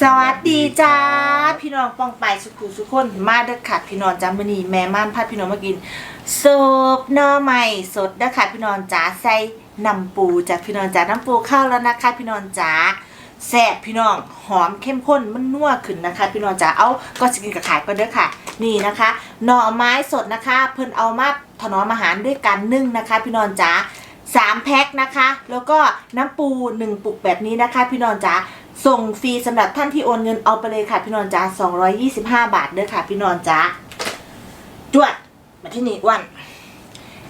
สวัสดีจ้าพี่น้องปองไปสุขุสุขคนมาเด้อค่ะพี่น้องจ้ามื้อนี้แม่ม่านพาพี่น้องมากินซุปหน่อไม้สดเด้อค่ะพี่น้องจ้าใส่น้ำปูจากพี่น้องจ้าน้ำปูเข้าแล้วนะคะ พี่น้องจ้าแซ่บพี่น้องหอมเข้มข้นมันนัวขึ้นนะคะ พี่น้องจ้าเอาก็จะกินกับขายก็เด้อค่ะ นี่นะคะหน่อไม้สดนะคะ เพิ่นเอามาถนอมอาหารด้วยกันนึ่งนะคะ พี่น้องจ้าสามแพ็คนะคะ แล้วก็น้ำปูหนึ่งปุกแบบนี้นะคะ พี่น้อนจ๋า ส่งฟรีสำหรับท่านที่โอนเงินเอาไปเลยค่ะพี่นอนจ๋า225 บาทเด้อค่ะพี่นอนจ๋าจวดมาที่นี่อ้วัน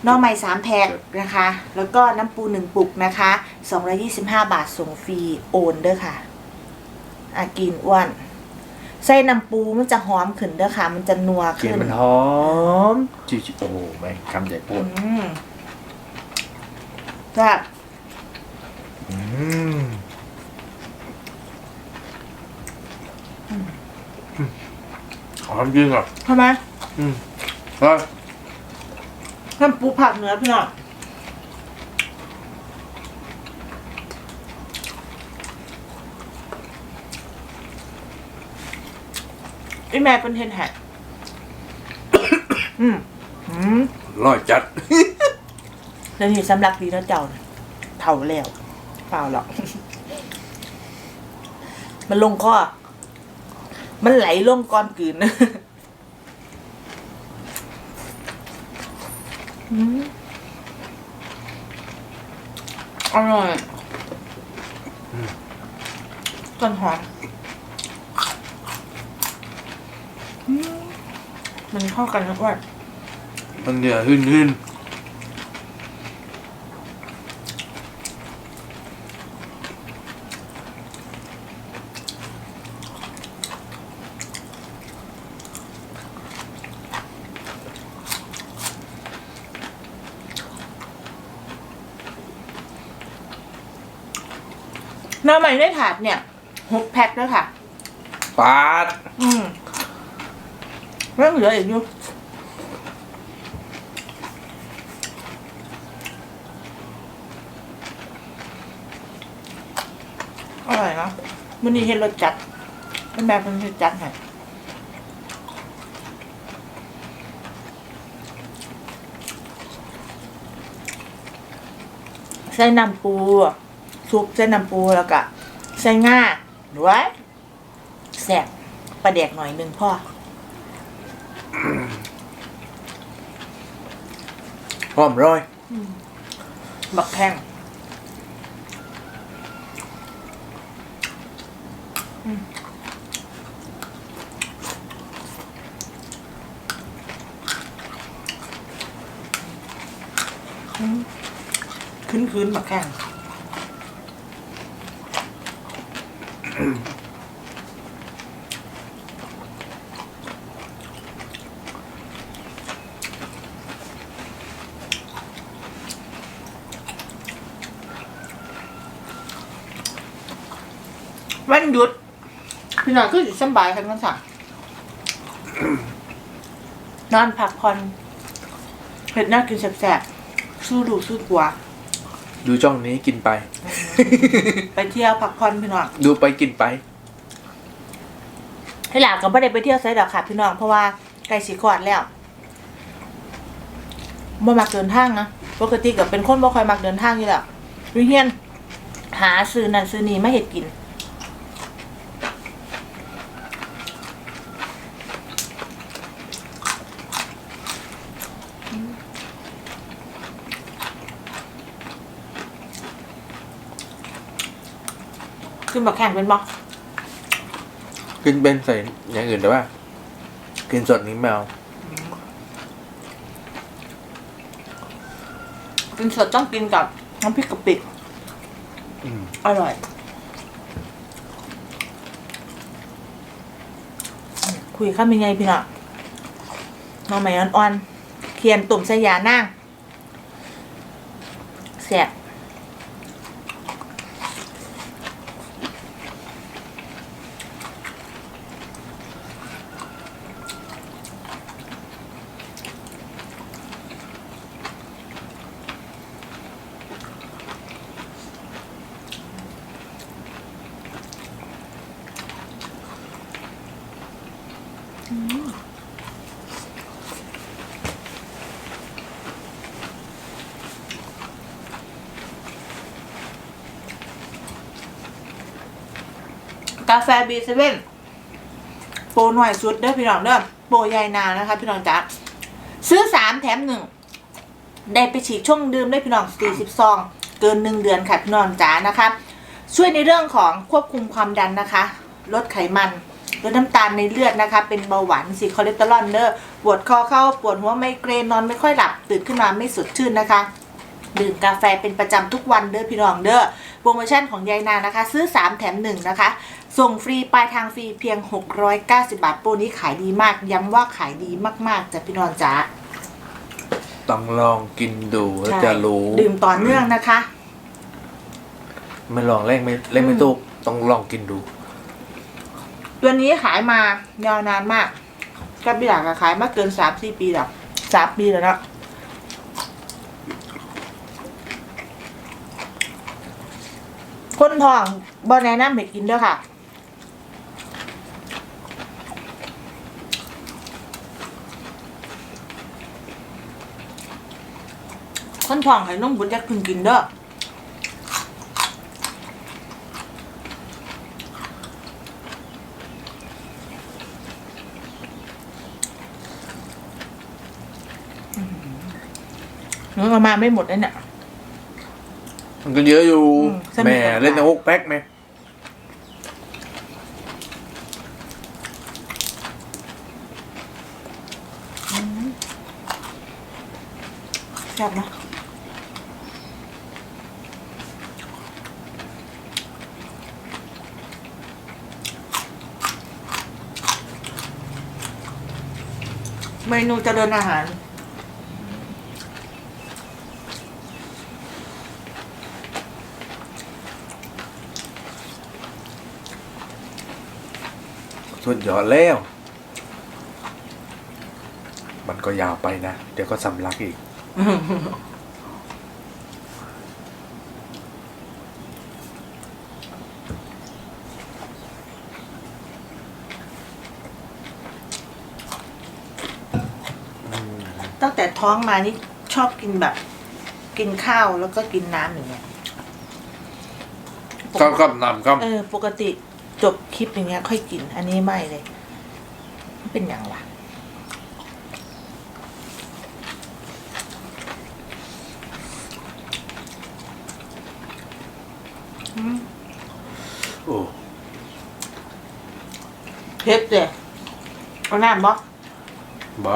หน้อไม้สามแพ็คนะคะ แล้วก็น้ำปูหนึ่งปุกนะคะ225 บาทส่งฟรีโอนเด้อค่ะอากินอ้วนใส่น้ำปูมันจะหอมขึ้นเด้อค่ะ มันจะนัวกลิ่นขึ้นมันหอมจิวๆโอ้โหแม่งคำใหญ่โปอืดมจ้าอืม หอมจริงอะทำไมอืมแล้วน้ำปูผักเนื้อพี่น้องไอแม่เป็นเทนแฮกอืมอืมร่อยจัด แล้วนี่สำหรับดีนะเจ้าน่ะเท่าแล้วเปล่าหรอก มันลงคอ มันไหลลงก้อนกลืนอืมอร่อยต้นหอมอืมมันเข้ากันนะว่ามันเนี่ยหึ่นหึ่น น้าใหม่ได้ถาดเนี่ยหกแพ็คแล้วค่ะ ปาด อืมเรื่องเหลืออีกอยู่อร่อยเนาะมันนี้เห็นรสจัด เป็นแบบมันรสจัดไงใส่น้ำปู ซุปใส่น้ำปูแล้วก็ใส่ง่าด้วยแซ่บปลาแดกหน่อยหนึงพ่อหอมร้อย บักแข้งอืมอืมคืนๆบักแข้ง วันหยุดพี่น้องก็อยู่สำบายกันวันเสาร์นอนพักผ่อนเผ็ดน่ากินแสบๆสู้ดูสู้กลัว ดูจ้องนี้กินไป ไปเที่ยวพักผ่อนพี่น้องดูไปกินไปให้หลานก็ไม่ได้ไปเที่ยวไซด์ดอกค่ะพี่น้องเพราะว่าใกล้สีขอดแล้วบ่มักเดินทางนะปกติก็เป็นคนบ่ค่อยมักเดินทางอยู่แล้ววิเฮียน หาซื้อนั่นซื้อนี่มาเห็ดกิน ขึ้นบักแข่งเป็นบ่กินเป็นใส่อย่างอื่นแต่ว่า กินสดนี้ไม่เอากินสดต้องกินกับน้ำพริกกะปิอืมอร่อย คุยข้ามยังไงพี่น้องน้องใหม่อ่อนๆเคียนตุ่มใส่ยานั่งแสบ กาแฟบีเซเว่นโปรหน่อยสุดเด้อพี่น้องเด้อโปรใหญ่นานะคะ พี่น้องจ๋าซื้อสามแถมหนึ่งได้ไปฉีดช่วงดื่มได้พี่น้องสี่สิบซองเกินหนึ่งเดือนค่ะพี่น้องจ๋านะคะ ช่วยในเรื่องของควบคุมความดันนะคะ ลดไขมันลดน้ำตาลในเลือดนะคะ เป็นเบาหวานสีคอเลสเตอรอลเด้อปวดคอเข้าปวดหัวไมเกรนนอนไม่ค่อยหลับตื่นขึ้นมาไม่สดชื่นนะคะ ดื่มกาแฟเป็นประจำทุกวันเด้อพี่น้องเด้อโปรโมชั่นของยายนานะคะ ซื้อ 3 แถม 1 นะคะ ส่งฟรีปลายทางฟรีเพียง 690 บาทโปรนี้ขายดีมาก ย้ำว่าขายดีมากๆจ้ะพี่น้องจ๋าต้องลองกินดูแล้วจะรู้ดื่มต่อเนื่องนะคะ ไม่ลองเล่นไม่เล่นไม่ตู้ต้องลองกินดู ตัวนี้ขายมายาวนานมากกับพี่หลากขายมาเกิน3-4ปีแล้ว3ปีแล้วเนาะ คนทองบอแนะนำให้กินด้วยค่ะ คนทองให้นุ่มบุญจะกินกินเด้อหนูเอามาไม่หมดเลยเนี่ย มันก็เยอะอยู่อืมสนุกแหม่อะเล่นในหกแพ็คไหมแซ่บนะเมนูเจริญอาหาร สุดยอดแล้ว มันก็ยาวไปนะ เดี๋ยวก็สำลักอีก ตั้งแต่ท้องมานี่ชอบกินแบบ กินข้าวแล้วก็กินน้ำอย่างเงี้ย ก็ก็นำก็ เออ ปกติ จบคลิปอย่างเงี้ย ค่อยกิน อันนี้ไม่เลยมันเป็นอย่างวะอืมโอ้เผ็ดเลยเอาน้ำบ่บ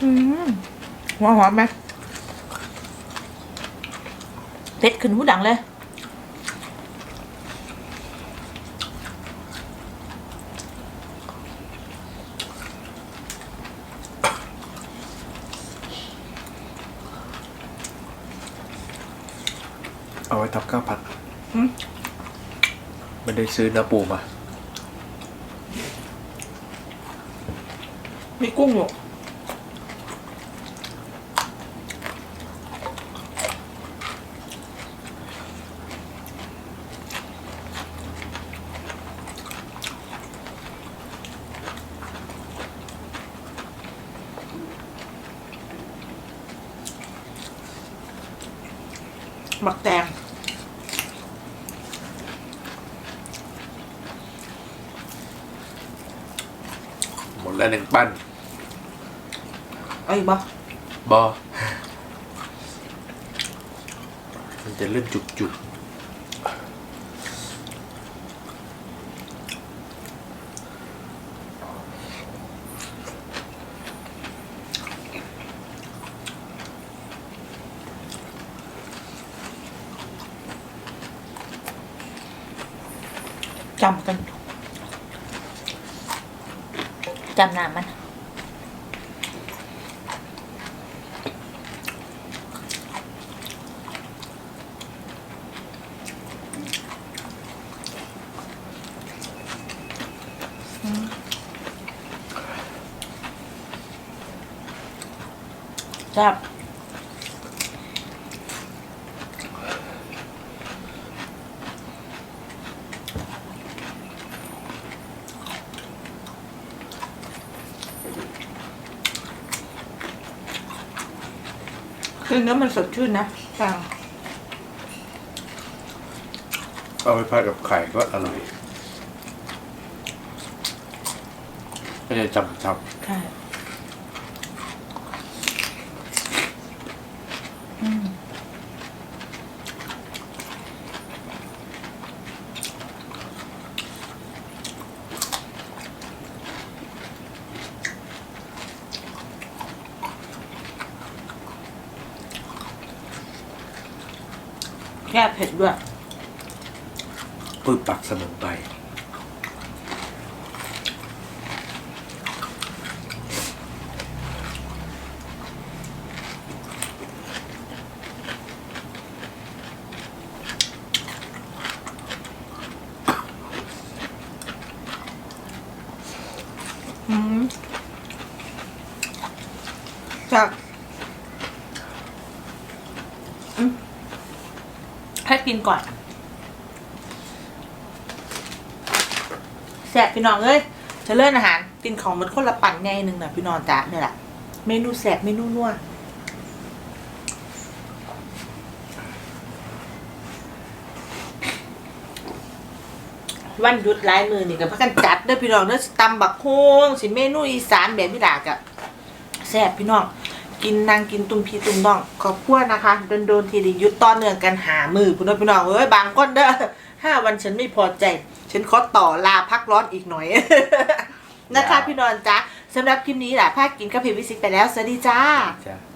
ออืมหัวหอมไหมเผ็ดขึ้นหูดังเลย เอาไว้ทำข้าวผัดหืม ไม่ได้ซื้อเนื้อปูมา มีกุ้งอยู่ หมักแตงหมดแล้วหนึ่งปั้นเอาอีกบ่บอมันจะเริ่มจุกจุกๆำกันจำนามันจับ คือเนื้อมันสดชื่นนะค่ะเอาไปผัดกับไข่ก็อร่อยไม่ใช่จำจค่ะ อืม แค่เผ็ดด้วยำปื้ปักเสมอไปอืมจาก อืม ให้กินก่อนแสบพี่น้องเอ้ยจะเลื่อนอาหาร กินของมันคนละปั่นไงหนึ่งนะพี่น้องจ้าเนี่ยแหละเมนูแสบเมนูนัววันหยุดหลายมือนี่กับพักกันจัดเด้อพี่น้องเด้อตำบักฮงสิเมนูอีสานแบบพี่ดากะแซ่บพี่น้อง กินนางกินตุ่มพี่ตุ่มน้องขอบคุณนะคะโดนโดนๆทีไดีหยุดต่อเนื่องกันหามือพี่น้องพี่น้องเอ้ยบางคนเด้อห้าวันฉันไม่พอใจ ฉันขอต่อลาพักร้อนอีกหน่อย นะคะพี่น้องจ้าสำหรับคลิปนี้แหละภาคกินกับเพจวิสิกไปแล้วสวัสดีจ้าจ้ะ